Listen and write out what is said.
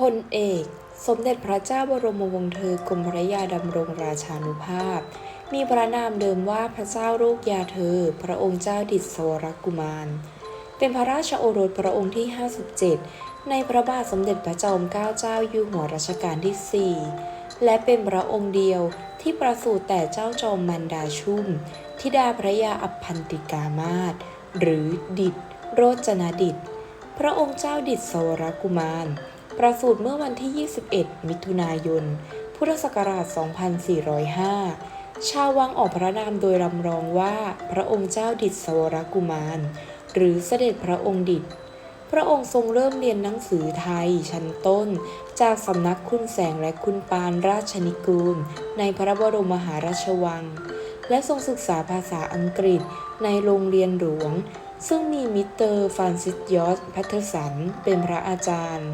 พลเอก สมเด็จพระเจ้าบรมวงศ์เธอกรมพระยาดำรงราชานุภาพ มีพระนามเดิมว่าพระเจ้าลูกยาเธอ พระองค์เจ้าดิศวรกุมาร เป็นพระราชโอรสพระองค์ที่ 57 ในพระบาทสมเด็จพระจอมเกล้าเจ้าอยู่หัวรัชกาลที่ 4 และเป็นพระองค์เดียวที่ประสูติแต่เจ้าจอมมันดาชุ่ม ธิดาพระยาอัพพันติกามาศหรือดิดโรจนดิษฐ์พระองค์เจ้าดิศวรกุมาร ประสูติเมื่อวันที่ 21 มิถุนายน พุทธศักราช 2405 ชาววังออกพระนามโดยรำรองว่าพระองค์เจ้าดิศวรกุมาร หรือเสด็จพระองค์ดิษพระองค์ทรงเริ่มเรียนหนังสือไทยชั้นต้น จากสำนักคุณแสงและคุณปานราชนิกูล ในพระบรมมหาราชวัง และทรงศึกษาภาษาอังกฤษในโรงเรียนหลวง ซึ่งมีมิสเตอร์ฟรานซิสยอสแพทเทอร์สันเป็นพระอาจารย์